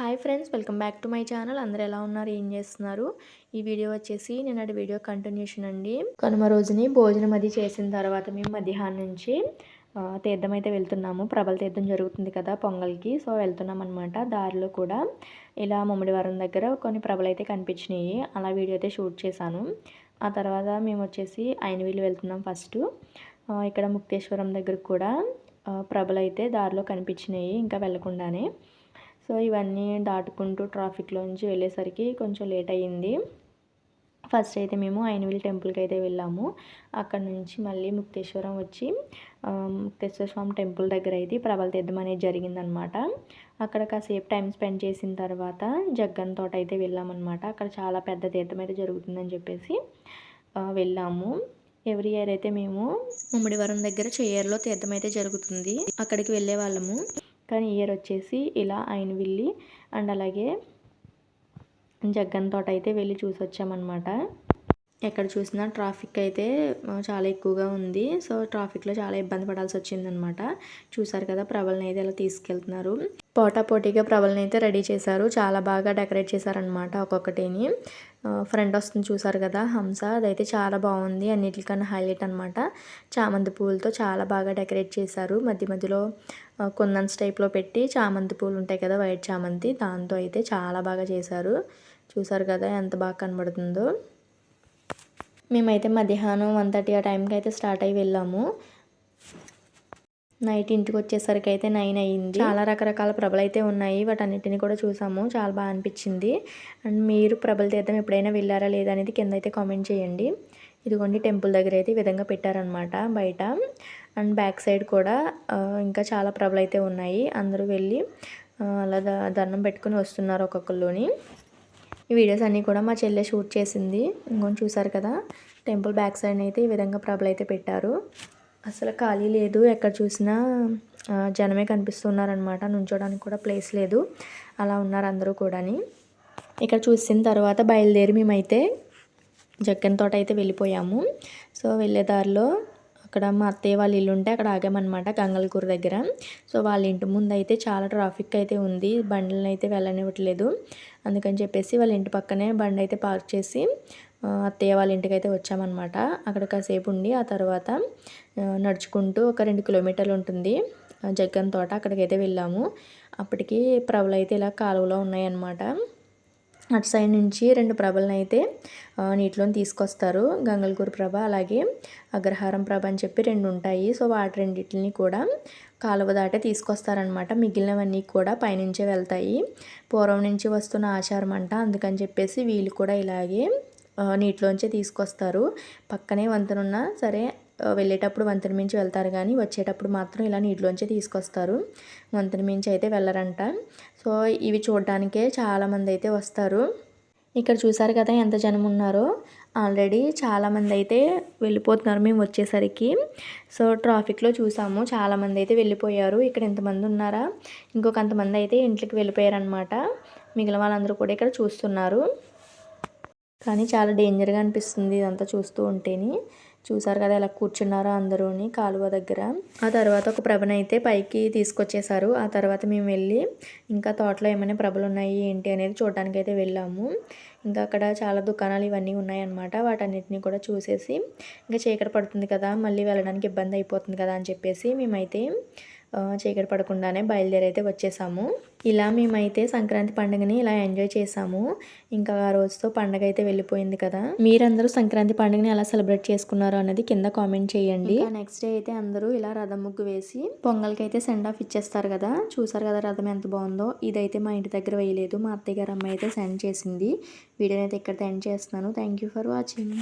Hi friends welcome back to my channel. అందరూ ఎలా ఉన్నారు? ఏం చేస్తున్నారు? ఈ వీడియో వచ్చేసి నిన్నటి వీడియో కంటిన్యూషన్ అండి. కనుమ రోజుని భోజనం అది చేసిన తర్వాత మేము మధ్యాహ్నం నుంచి తీర్థం అయితే వెళ్తున్నాము. ప్రభల తీర్థం జరుగుతుంది కదా పొంగల్కి. సో వెళ్తున్నాం అనమాట దారిలో కూడా. ఇలా ముమ్మడివారం దగ్గర కొన్ని ప్రభలు అయితే కనిపించినాయి. అలా వీడియో అయితే షూట్ చేశాను. ఆ తర్వాత మేము వచ్చేసి ఐనవీలు వెళ్తున్నాం ఫస్ట్. ఇక్కడ ముక్తేశ్వరం దగ్గర కూడా ఆ, ప్రభలు అయితే దారిలో కనిపించినాయి ఇంకా వెళ్ళకుండానే. సో ఇవన్నీ దాటుకుంటూ ట్రాఫిక్లోంచి వెళ్ళేసరికి కొంచెం లేట్ అయ్యింది. ఫస్ట్ అయితే మేము ఐనవిల్ టెంపుల్కి అయితే వెళ్ళాము. అక్కడ నుంచి మళ్ళీ ముక్తేశ్వరం వచ్చి ముక్తేశ్వర స్వామి టెంపుల్ దగ్గర అయితే ప్రభల తీర్థం అనేది జరిగిందనమాట. అక్కడ కాసేపు టైం స్పెండ్ చేసిన తర్వాత జగ్గన్ తోట అయితే వెళ్ళామన్నమాట అక్కడ చాలా పెద్ద తీర్థం అయితే జరుగుతుందని చెప్పేసి వెళ్ళాము. ఎవ్రీ ఇయర్ అయితే మేము ఉమ్మడివరం దగ్గర చెయ్యర్లో తీర్థం అయితే జరుగుతుంది. అక్కడికి వెళ్ళే వాళ్ళము. కానీ ఇయర్ వచ్చేసి ఇలా ఆయన వెళ్ళి అండ్ అలాగే జగ్గన్ తోట అయితే వెళ్ళి చూసి వచ్చామన్నమాట ఎక్కడ చూసినా ట్రాఫిక్ అయితే చాలా ఎక్కువగా ఉంది. సో ట్రాఫిక్లో చాలా ఇబ్బంది పడాల్సి వచ్చిందనమాట చూసారు కదా ప్రబల్ని అయితే ఇలా తీసుకెళ్తున్నారు. పోటా పోటీగా ప్రబల్ని అయితే రెడీ చేశారు. చాలా బాగా డెకరేట్ చేశారనమాట ఒక్కొక్కటిని. ఫ్రంట్ వస్తుంది చూసారు కదా హంస. అదైతే చాలా బాగుంది. అన్నిటికన్నా హైలైట్ అనమాట చామంతి పూలతో చాలా బాగా డెకరేట్ చేశారు. మధ్య మధ్యలో కుందన్స్ టైప్లో పెట్టి చామంతి పూలు ఉంటాయి కదా వైట్ చామంతి. దాంతో అయితే చాలా బాగా చేశారు. చూసారు కదా ఎంత బాగా కనబడుతుందో. మేమైతే మధ్యాహ్నం వన్ థర్టీ ఆ టైంకి అయితే స్టార్ట్ అయ్యి వెళ్ళాము. నైట్ ఇంటికి వచ్చేసరికి అయితే నైన్ అయ్యింది చాలా రకరకాల ప్రభలు అయితే ఉన్నాయి. వాటన్నిటిని కూడా చూసాము. చాలా బాగా అనిపించింది. అండ్ మీరు ప్రభల తీర్థం ఎప్పుడైనా వెళ్ళారా లేదా అనేది కింద అయితే కామెంట్ చేయండి. ఇదిగోండి టెంపుల్ దగ్గర అయితే ఈ విధంగా పెట్టారనమాట బయట. అండ్ బ్యాక్ సైడ్ కూడా ఇంకా చాలా ప్రభలు అయితే ఉన్నాయి. అందరూ వెళ్ళి అలా ద- దండం పెట్టుకుని వస్తున్నారు ఒక్కొక్కరిలోని ఈ వీడియోస్ అన్నీ కూడా మా చెల్లె షూట్ చేసింది. ఇంకొని చూసారు కదా? టెంపుల్ బ్యాక్ సైడ్ అయితే ఈ విధంగా ప్రభలు అయితే పెట్టారు. అసలు ఖాళీ లేదు. ఎక్కడ చూసినా జనమే కనిపిస్తున్నారనమాట నుంచోడానికి కూడా ప్లేస్ లేదు. అలా ఉన్నారు అందరూ కూడాని. ఇక్కడ చూసిన తర్వాత బయలుదేరి మేమైతే జగ్గన్ తోట అయితే వెళ్ళిపోయాము. సో వెళ్ళే దారిలో అక్కడ మా అత్తయ్య వాళ్ళ ఇల్లు ఉంటే అక్కడ ఆగామన్నమాట గంగలకూరు దగ్గర. సో వాళ్ళ ఇంటి ముందు అయితే చాలా ట్రాఫిక్ అయితే ఉంది. బండ్లను అయితే వెళ్ళనివ్వట్లేదు. అందుకని చెప్పేసి వాళ్ళ ఇంటి పక్కనే బండి అయితే పార్క్ చేసి అత్తయ్య వాళ్ళ ఇంటికి అయితే వచ్చామన్నమాట. అక్కడ కాసేపు ఉండి ఆ తర్వాత నడుచుకుంటూ ఒక రెండు కిలోమీటర్లు ఉంటుంది. జగ్గన్ తోట అక్కడికైతే వెళ్ళాము. అప్పటికి ప్రభులు అయితే ఇలా కాలువలో ఉన్నాయన్నమాట. అటు సైడ్ నుంచి రెండు ప్రభలను అయితే నీటిలోని తీసుకొస్తారు. గంగలగూరు ప్రభ అలాగే అగ్రహారం ప్రభ అని చెప్పి రెండు ఉంటాయి. సో వాటి రెండింటిని కూడా కాలువ దాటే తీసుకొస్తారనమాట మిగిలినవన్నీ కూడా పైనుంచే వెళ్తాయి. పూర్వం నుంచి వస్తున్న ఆచారం అంట. అందుకని చెప్పేసి వీళ్ళు కూడా ఇలాగే నీటిలోంచే తీసుకొస్తారు. పక్కనే వంతెనున్నా సరే వెళ్ళేటప్పుడు వంతెన మించి వెళ్తారు కానీ వచ్చేటప్పుడు మాత్రం ఇలా నీటిలోంచే తీసుకొస్తారు. వంతెన మించి అయితే వెళ్ళరంట. సో ఇవి చూడడానికే చాలామంది అయితే వస్తారు. ఇక్కడ చూసారు కదా ఎంత జనం ఉన్నారో? ఆల్రెడీ చాలామంది అయితే వెళ్ళిపోతున్నారు మేము వచ్చేసరికి. సో ట్రాఫిక్లో చూసాము చాలామంది అయితే వెళ్ళిపోయారు. ఇక్కడ ఎంతమంది ఉన్నారా? ఇంకొకంతమంది అయితే ఇంట్లోకి వెళ్ళిపోయారనమాట మిగిలిన వాళ్ళందరూ కూడా ఇక్కడ చూస్తున్నారు. కానీ చాలా డేంజర్గా అనిపిస్తుంది ఇదంతా చూస్తూ ఉంటేనే. చూసారు కదా ఎలా కూర్చున్నారో అందరూని కాలువ దగ్గర. ఆ తర్వాత ఒక ప్రభను అయితే పైకి తీసుకొచ్చేసారు ఆ తర్వాత మేము వెళ్ళి ఇంకా తోటలో ఏమైనా ప్రభలు ఉన్నాయి ఏంటి అనేది చూడడానికి అయితే వెళ్ళాము. ఇంకా అక్కడ చాలా దుకాణాలు ఇవన్నీ ఉన్నాయన్నమాట. వాటన్నిటిని కూడా చూసేసి ఇంకా చీకటి పడుతుంది కదా మళ్ళీ వెళ్ళడానికి ఇబ్బంది అయిపోతుంది కదా అని చెప్పేసి మేమైతే చీకటి పడకుండానే బయలుదేరైతే వచ్చేసాము. ఇలా మేమైతే సంక్రాంతి పండుగని ఇలా ఎంజాయ్ చేసాము. ఇంకా ఆ రోజుతో పండుగ అయితే వెళ్ళిపోయింది కదా. మీరందరూ సంక్రాంతి పండుగని ఎలా సెలబ్రేట్ చేసుకున్నారు అన్నది కింద కామెంట్ చేయండి. నెక్స్ట్ డే అయితే అందరూ ఇలా రథం ముగ్గు వేసి పొంగల్కి అయితే సెండ్ ఆఫ్ ఇచ్చేస్తారు కదా. చూసారు కదా రథం ఎంత బాగుందో. ఇదైతే మా ఇంటి దగ్గర వేయలేదు. మా అత్తయ్య గారు అమ్మాయి అయితే సెండ్ చేసింది. వీడియోని అయితే ఇక్కడ ఎండ్ చేస్తున్నాను. Thank you for watching